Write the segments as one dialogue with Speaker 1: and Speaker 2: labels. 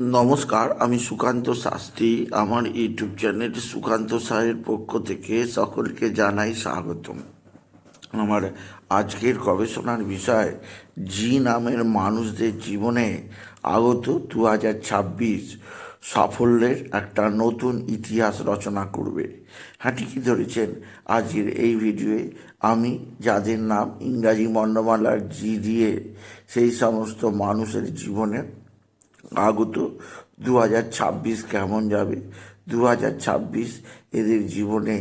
Speaker 1: নমস্কার, আমি সুকান্ত শাস্ত্রী। আমার ইউটিউব চ্যানেল সুকান্ত সাহের পক্ষ থেকে সকলকে জানাই স্বাগতম। আমার আজকের গবেষণার বিষয়, জি নামের মানুষদের জীবনে আগত দু হাজার ছাব্বিশ সাফল্যের একটা নতুন ইতিহাস রচনা করবে। হ্যাঁ ঠিকই ধরেছেন। আজকের এই ভিডিওয়ে আমি, যাদের নাম ইংরাজি বর্ণমালার জি দিয়ে, সেই সমস্ত মানুষের জীবনে আগত দু হাজার ছাব্বিশ কেমন যাবে? দু হাজার ছাব্বিশ এদের জীবনে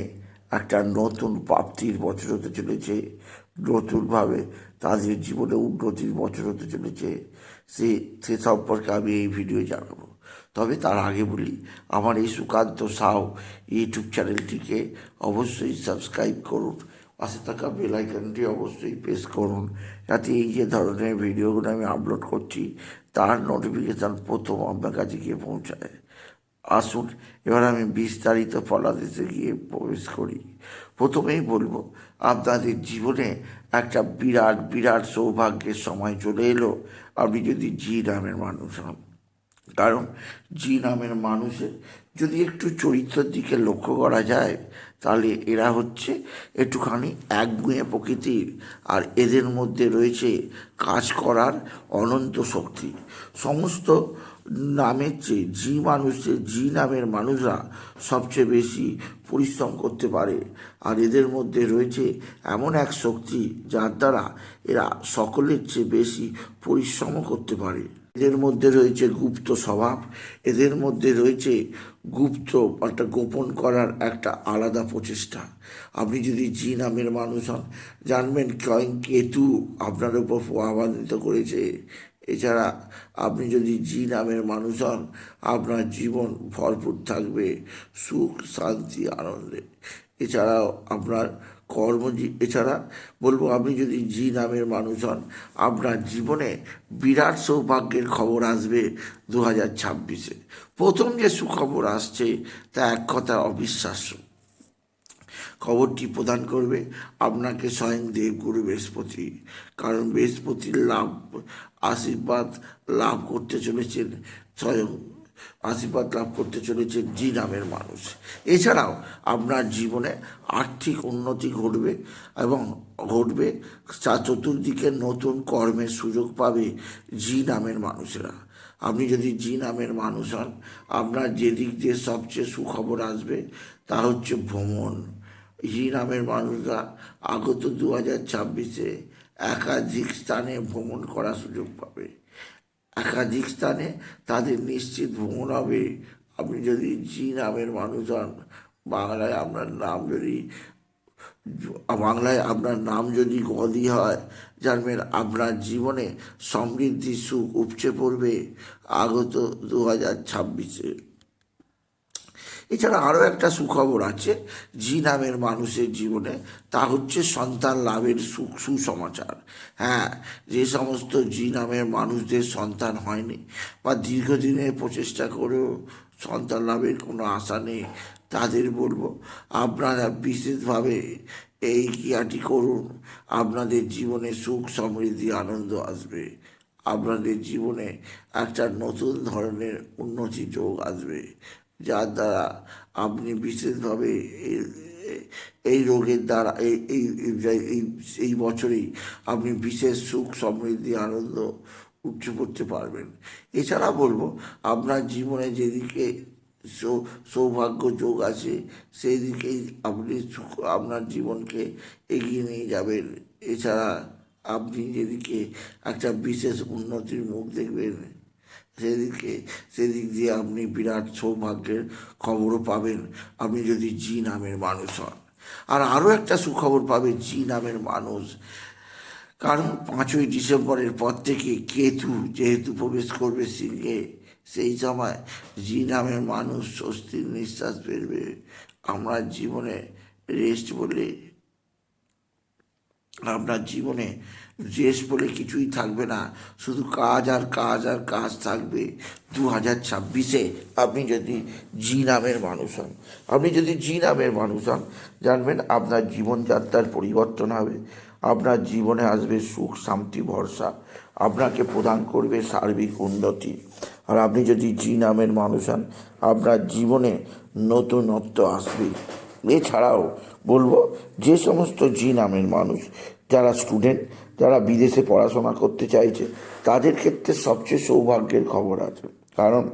Speaker 1: একটা নতুন প্রাপ্তির বছর হতে চলেছে। নতুনভাবে তাদের জীবনে উন্নতির বছর হতে চলেছে। সে সে সম্পর্কে আমি এই ভিডিও জানাব। তবে তার আগে বলি, আমার এই সুকান্ত সাউ ইউটিউব চ্যানেলটিকে অবশ্যই সাবস্ক্রাইব করুন। পাশে থাকা বেল আইকনটি অবশ্যই প্রেস করুন। যাতে এই যে ধরনের ভিডিওগুলো আমি আপলোড করছি তার নোটিফিকেশান প্রথম আপনার কাছে গিয়ে পৌঁছায়। আসুন, এবার আমি বিস্তারিত ফলাদেশে গিয়ে প্রবেশ করি। প্রথমেই বলব, আপনাদের জীবনে একটা বিরাট বিরাট সৌভাগ্যের সময় চলে এলো। আপনি যদি জি নামের মানুষ হন। কারণ জি নামের মানুষের যদি একটু চরিত্রের দিকে লক্ষ্য করা যায়, তাহলে এরা হচ্ছে একটুখানি একগুঁয়ে প্রকৃতির। আর এদের মধ্যে রয়েছে কাজ করার অনন্ত শক্তি। সমস্ত নামের চেয়ে জি মানুষের, জি নামের মানুষরা সবচেয়ে বেশি পরিশ্রম করতে পারে। আর এদের মধ্যে রয়েছে এমন এক শক্তি যার দ্বারা এরা সকলের চেয়ে বেশি পরিশ্রমও করতে পারে। এদের মধ্যে রয়েছে গুপ্ত স্বভাব, এদের মধ্যে রয়েছে গুপ্ত একটা গোপন করার একটা আলাদা প্রচেষ্টা। আপনি যদি জি নামের মানুষ হন, জানবেন স্বয়ং কেতু আপনার উপর প্রভাবান্বিত করেছে। এছাড়া আপনি যদি জি নামের মানুষ হন, আপনার জীবন ভরপুর থাকবে, সুখ, শান্তি, আনন্দে। এছাড়াও আপনার কর্ম এছাড়া বলব আপনি যদি জি নামের মানুষ হন, আপনার জীবনে বিরাট সৌভাগ্যের খবর আসবে দু হাজার ছাব্বিশে। প্রথম যে সুখবর আসছে, তা এক কথা অবিশ্বাস্য। খবরটি প্রদান করবে আপনাকে স্বয়ং দেবগুরু বৃহস্পতি, কারণ বৃহস্পতির লাভ, আশীর্বাদ লাভ করতে চলেছেন স্বয়ং আশীর্বাদ লাভ করতে চলেছে জি নামের মানুষ। এছাড়াও আপনার জীবনে আর্থিক উন্নতি ঘটবে এবং ঘটবে চতুর্দিকে নতুন কর্মের সুযোগ পাবে জি নামের মানুষেরা। আপনি যদি জি নামের মানুষ হন, আপনার যেদিক দিয়ে সবচেয়ে সুখবর আসবে তা হচ্ছে ভ্রমণ। জি নামের মানুষরা আগত দু হাজার ছাব্বিশে একাধিক স্থানে ভ্রমণ করার সুযোগ পাবে। একাধিক স্থানে তাদের নিশ্চিত ভ্রমণ হবে। আপনি যদি জি নামের মানুষ হন, বাংলায় আপনার নাম যদি, বাংলায় আপনার নাম যদি গদি হয় জানবেন আপনার জীবনে সমৃদ্ধি সুখ উপচে পড়বে। আগত দু হাজার ছাব্বিশে এছাড়া আরও একটা সুখবর আছে, জি নামের মানুষের জীবনে তা হচ্ছে সন্তান লাভের সুখ, সুসমাচার। হ্যাঁ যে সমস্ত জি নামের মানুষদের সন্তান হয়নি বা দীর্ঘদিনের প্রচেষ্টা করেও সন্তান লাভের কোনো আশা নেই, তাদের বলব আপনারা বিশেষভাবে এই ক্রিয়াটি করুন, আপনাদের জীবনে সুখ, সমৃদ্ধি, আনন্দ আসবে। আপনাদের জীবনে একটা নতুন ধরনের উন্নতি যোগ আসবে। যার দ্বারা আপনি বিশেষভাবে এই রোগের দ্বারা, এই এই এই বছরেই আপনি বিশেষ সুখ সমৃদ্ধি, আনন্দ উঠে পড়তে পারবেন। এছাড়া বলব, আপনার জীবনে যেদিকে সৌভাগ্য যোগ আছে সেই দিকেই আপনি আপনার জীবনকে এগিয়ে নিয়ে যাবেন। এছাড়া আপনি যেদিকে একটা বিশেষ উন্নতির মুখ দেখবেন সেদিকে সেদিক দিয়ে আপনি বিরাট সৌভাগ্যের খবরও পাবেন, আপনি যদি জি নামের মানুষ হন। আর আরও একটা সুখবর পাবে জি নামের মানুষ। কারণ পাঁচই ডিসেম্বরের পর থেকে কেতু যেহেতু প্রবেশ করবে সিংহে, সেই সময় জি নামের মানুষ স্বস্তির নিঃশ্বাস ফেলবে। আমরা জীবনে রেস্ট বলে আপনার জীবনে দেশ বলে কিছুই থাকবে না। শুধু কাজ আর কাজ আর কাজ থাকবে। দু হাজার ছাব্বিশে আপনি যদি জি নামের মানুষ হন, আপনি যদি জি নামের মানুষ হন, জানবেন আপনার জীবনযাত্রার পরিবর্তন হবে। আপনার জীবনে আসবে সুখ, শান্তি, ভরসা। আপনাকে প্রদান করবে সার্বিক উন্নতি। আর আপনি যদি জি নামের মানুষ হন, আপনার জীবনে নতুনত্ব আসবে। এছাড়াও বলব, যে সমস্ত জি নামের মানুষ, যারা স্টুডেন্ট যারা বিদেশে পড়াশোনা করতে চাইছে, তাদের ক্ষেত্রে সবচেয়ে সৌভাগ্যের খবর আছে। কারণ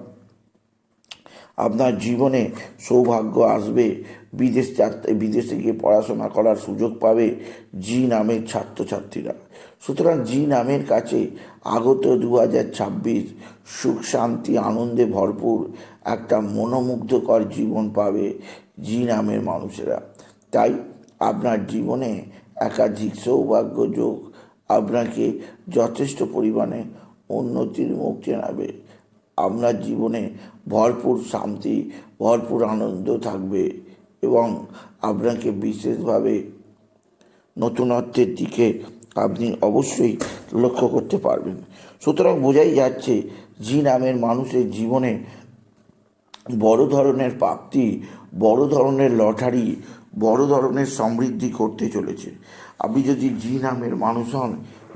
Speaker 1: আপনার জীবনে সৌভাগ্য আসবে, বিদেশ বিদেশে গিয়ে পড়াশোনা করার সুযোগ পাবে জি নামের ছাত্রছাত্রীরা। সুতরাং জি নামের কাছে আগত দু হাজার ছাব্বিশ সুখ, শান্তি, আনন্দে ভরপুর একটা মনোমুগ্ধকর জীবন পাবে জি নামের মানুষেরা। তাই আপনার জীবনে একাধিক সৌভাগ্য যোগ আপনাকে যথেষ্ট পরিমাণে উন্নতির মুখ চেনাবে। আপনার জীবনে ভরপুর শান্তি, ভরপুর আনন্দ থাকবে এবং আপনাকে বিশেষভাবে নতুনত্বের দিকে আপনি অবশ্যই লক্ষ্য করতে পারবেন। সুতরাং বোঝাই যাচ্ছে, জি নামের মানুষের জীবনে বড় ধরনের প্রাপ্তি, বড় ধরনের লটারি, বড় ধরনের সমৃদ্ধি করতে চলেছে। আপনি যদি জি নামের মানুষ হন,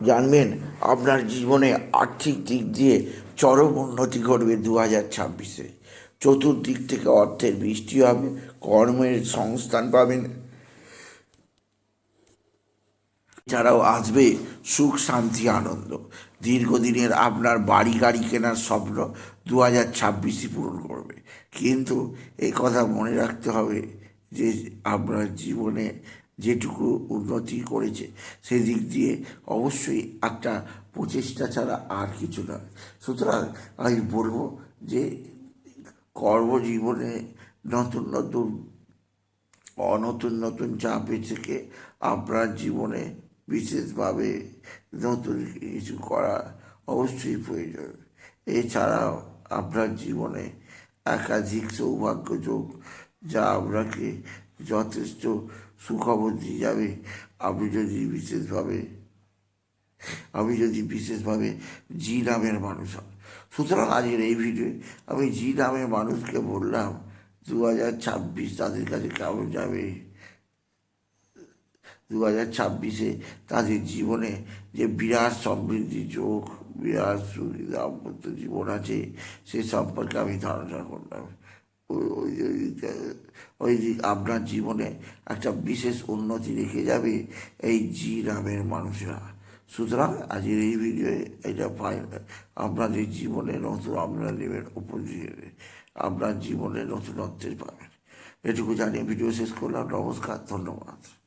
Speaker 1: জানবেন আপনার জীবনে আর্থিক দিক দিয়ে চরম উন্নতি করবে দু হাজার ছাব্বিশে। চতুর্দিক থেকে অর্থের বৃষ্টি হবে, কর্মের সংস্থান পাবেন। এছাড়াও আসবে সুখ, শান্তি, আনন্দ। দীর্ঘদিনের আপনার বাড়ি গাড়ি কেনার স্বপ্ন দু হাজার ছাব্বিশই পূরণ করবে। কিন্তু এই কথা মনে রাখতে হবে যে আপনার জীবনে যেটুকু উন্নতি করেছে, সেদিক দিয়ে অবশ্যই একটা প্রচেষ্টা ছাড়া আর কিছু নয়। সুতরাং আমি বলব যে কর্মজীবনে নতুন নতুন, অনতুন নতুন চাপে থেকে আপনার জীবনে বিশেষভাবে নতুন কিছু করা অবশ্যই প্রয়োজন। এছাড়াও আপনার জীবনে একাধিক সৌভাগ্য যোগ যা আপনাকে যথেষ্ট সুখবর দিয়ে যাবে। আপনি যদি বিশেষভাবে আমি যদি বিশেষভাবে জি নামের মানুষ হন। সুতরাং আজকের এই ভিডিওয়ে আমি জি নামের মানুষকে বললাম দু হাজার ছাব্বিশ তাদের কাছে কেমন যাবে? দু হাজার ছাব্বিশে তাদের জীবনে যে বিরাট সমৃদ্ধি যোগ, বিরাট দাম্পত্য জীবন আছে, সে সম্পর্কে আমি ধারণা করলাম। ওই যে আপনার জীবনে একটা বিশেষ উন্নতি রেখে যাবে এই জি রামের মানুষরা। সুতরাং আজকের এই ভিডিওয়ে এটা আপনাদের জীবনে নতুন আপনারা নেবেন উপজীবনে আপনার জীবনে নতুনত্বের পাবেন। এটুকু জানিয়ে ভিডিও শেষ করলাম। নমস্কার, ধন্যবাদ।